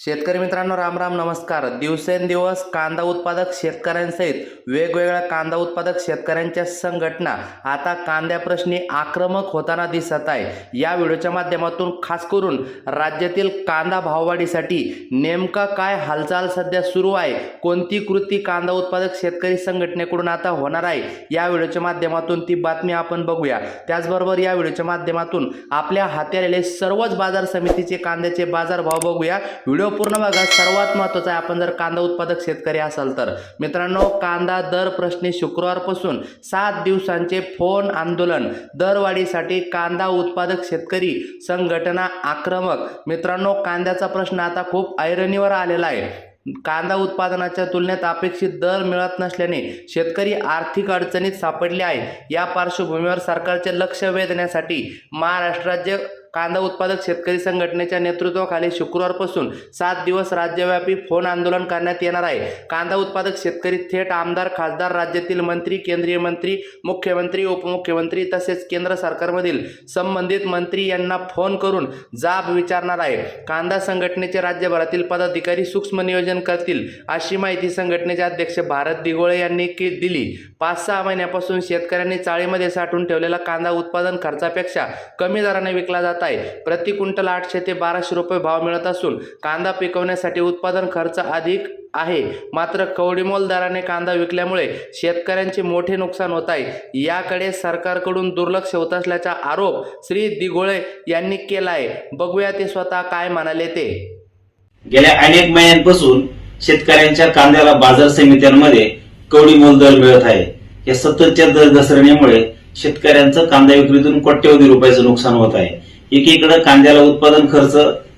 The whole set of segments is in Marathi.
शेतकरी मित्रांनो राम राम नमस्कार. दिवसेंदिवस कांदा उत्पादक शेतकऱ्यांसहित वेगवेगळ्या कांदा उत्पादक शेतकऱ्यांच्या संघटना आता कांद्याप्रश्नी आक्रमक होताना दिसत आहे. या व्हिडिओच्या माध्यमातून खास करून राज्यातील कांदा भाववाढीसाठी नेमका काय हालचाल सध्या सुरू आहे? कोणती कृती कांदा उत्पादक शेतकरी संघटनेकडून आता होणार आहे? या व्हिडिओच्या माध्यमातून ती बातमी आपण बघूया. त्याचबरोबर या व्हिडिओच्या माध्यमातून आपल्या हाती आलेले सर्वच बाजार समितीचे कांद्याचे बाजारभाव बघूया. व्हिडिओ पूर्ण बघा सर्वात महत्त्वाचा आहे आपण जर कांदा उत्पादक शेतकरी असाल तर. मित्रांनो कांदा दर प्रश्नी शुक्रवारपासून सात दिवसांचे फोन आंदोलन. दरवाढीसाठी कांदा उत्पादक शेतकरी संघटना आक्रमक. मित्रांनो कांद्याचा प्रश्न आता खूप ऐरणीवर आलेला आहे. कांदा उत्पादनाच्या तुलनेत अपेक्षित दर मिळत नसल्याने शेतकरी आर्थिक अडचणीत सापडले आहे या पार्श्वभूमीवर सरकारचे लक्ष वेधण्यासाठी महाराष्ट्र राज्य कांदा उत्पादक शेतकरी संघटनेच्या नेतृत्वाखाली शुक्रवारपासून सात दिवस राज्यव्यापी फोन आंदोलन करण्यात येणार आहे. कांदा उत्पादक शेतकरी थेट आमदार खासदार राज्यातील मंत्री केंद्रीय मंत्री मुख्यमंत्री उपमुख्यमंत्री तसेच केंद्र सरकारमधील संबंधित मंत्री यांना फोन करून जाब विचारणार आहे. कांदा संघटनेचे राज्यभरातील पदाधिकारी सूक्ष्म नियोजन करतील अशी माहिती संघटनेचे अध्यक्ष भारत दिगोळे यांनी दिली. पाच सहा महिन्यापासून शेतकऱ्यांनी चाळीमध्ये साठवून ठेवलेला कांदा उत्पादन खर्चापेक्षा कमी दराने विकला जात आहे प्रति क्विंटल आठशे ते बाराशे रुपये भाव मिळत असून कांदा पिकवण्यासाठी उत्पादन खर्च अधिक आहे. मात्र कवडीमोल दराने कांदा विकल्यामुळे शेतकऱ्यांचे मोठे नुकसान होत आहे. याकडे सरकारकडून दुर्लक्ष होत असल्याचा आरोप श्री दिघोळे यांनी केला आहे बघूया ते स्वतः काय म्हणाले ते. गेल्या अनेक महिन्यांपासून शेतकऱ्यांच्या कांद्याला बाजार समित्यांमध्ये कवडीमोल दर मिळत आहे. या सततच्या दर घसरणीमुळे शेतकऱ्यांचं कांदा विक्रीतून कोट्यवधी रुपयाचं नुकसान होत आहे. एकीकडे कांद्याला उत्पादन खर्च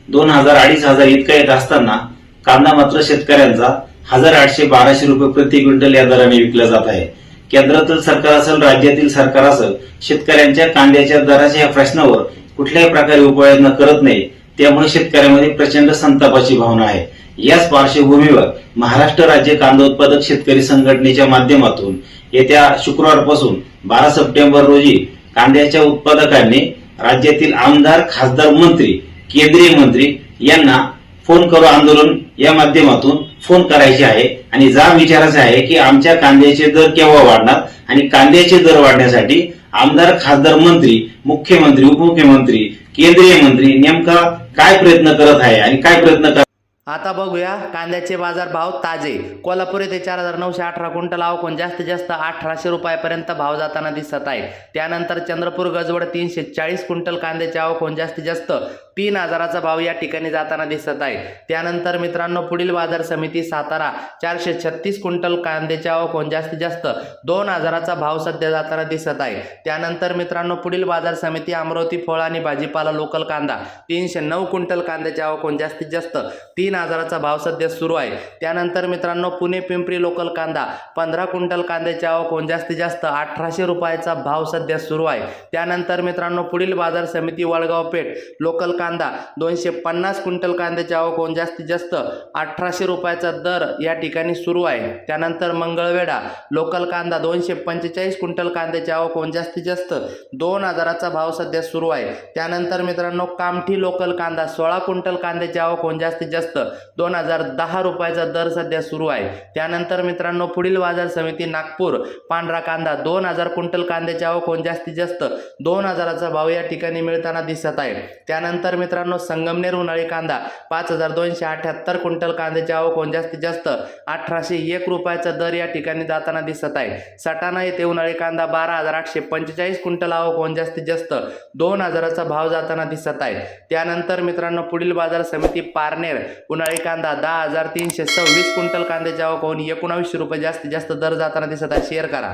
दोन हजार अडीच हजार इतका येत असताना कांदा मात्र शेतकऱ्यांचा हजार आठशे बाराशे रुपये प्रति क्विंटल या दराने विकला जात आहे. केंद्रातील सरकार असेल राज्यातील सरकार असेल शेतकऱ्यांच्या कांद्याच्या दराच्या या प्रश्नावर कुठल्याही प्रकारे उपाययोजना करत नाही त्यामुळे शेतकऱ्यांमध्ये प्रचंड संतापाची भावना आहे. याच पार्श्वभूमीवर महाराष्ट्र राज्य कांदा उत्पादक शेतकरी संघटनेच्या माध्यमातून येत्या शुक्रवारपासून बारा सप्टेंबर रोजी कांद्याच्या उत्पादकांनी राज्यातील आमदार खासदार मंत्री केंद्रीय मंत्री यांना फोन करू आंदोलन या माध्यमातून फोन करायचे आहे. आणि जाम विचारायचा आहे की आमच्या कांद्याचे दर केव्हा वाढणार आणि कांद्याचे दर वाढण्यासाठी आमदार खासदार मंत्री मुख्यमंत्री उपमुख्यमंत्री केंद्रीय मंत्री नेमका काय प्रयत्न करत आहे आणि काय प्रयत्न कर आता बघूया कांद्याचे बाजार भाव ताजे. कोल्हापूर येथे चार हजार नऊशे अठरा क्विंटल आवकून जास्तीत जास्त अठराशे रुपयापर्यंत भाव जाताना दिसत आहे त्यानंतर चंद्रपूर गजवड तीनशे चाळीस क्विंटल कांद्याचे आवकून जास्तीत जास्त तीन हजाराचा भाव या ठिकाणी जाताना दिसत आहे. त्यानंतर मित्रांनो पुढील बाजार समिती सातारा चारशे छत्तीस क्विंटल कांद्याचे कोण जास्तीत जास्त दोन हजाराचा भाव सध्या जाताना दिसत आहे. त्यानंतर मित्रांनो पुढील बाजार समिती अमरावती फळ आणि भाजीपाला लोकल कांदा तीनशे नऊ क्विंटल कांद्याचे कोण जास्तीत जास्त तीन हजाराचा भाव सध्या सुरू आहे. त्यानंतर मित्रांनो पुणे पिंपरी लोकल कांदा पंधरा क्विंटल कांद्याची आवक कोण जास्तीत जास्त अठराशे रुपयाचा भाव सध्या सुरू आहे. त्यानंतर मित्रांनो पुढील बाजार समिती वळगाव पेठ लोकल कांदा. दोनशे पन्नास क्विंटल कांद्याचे होऊन जास्तीत जास्त अठराशे रुपयाचा दर या ठिकाणी सुरू आहे. त्यानंतर मंगळवेढा. लोकल कांदा दोनशे पंचेचाळीस क्विंटल कांद्याचे होऊन जास्तीत जास्त दोन हजाराचा भाव सध्या सुरू आहे. त्यानंतर मित्रांनो कामठी लोकल कांदा सोळा क्विंटल कांद्याचे होऊन जास्तीत जास्त दोन हजार दहा रुपयाचा दर सध्या सुरू आहे. त्यानंतर मित्रांनो पुढील बाजार समिती नागपूर. पांढरा कांदा दोन हजार क्विंटल कांद्याचे होऊन जास्तीत जास्त दोन हजाराचा भाव या ठिकाणी मिळताना दिसत आहे. त्यानंतर मित्रांनो संगमनेर उन्हाळी कांदा पाच हजार दोनशे अठ्याहत्तर क्विंटल कांद्याचे आवकून जास्तीत जास्त अठराशे एक रुपयाचा दर या ठिकाणी जाताना दिसत आहे. सटाणा येथे उन्हाळी कांदा बारा हजार आठशे पंचेचाळीस क्विंटल आवकून जास्तीत जास्त दोन हजाराचा भाव जाताना दिसत आहे. त्यानंतर मित्रांनो पुढील बाजार समिती पारनेर उन्हाळी कांदा दहा हजार तीनशे सव्वीस क्विंटल कांद्याची आवक होऊन एकोणावीसशे रुपये जास्तीत जास्त दर जाताना दिसत आहे. शेअर करा.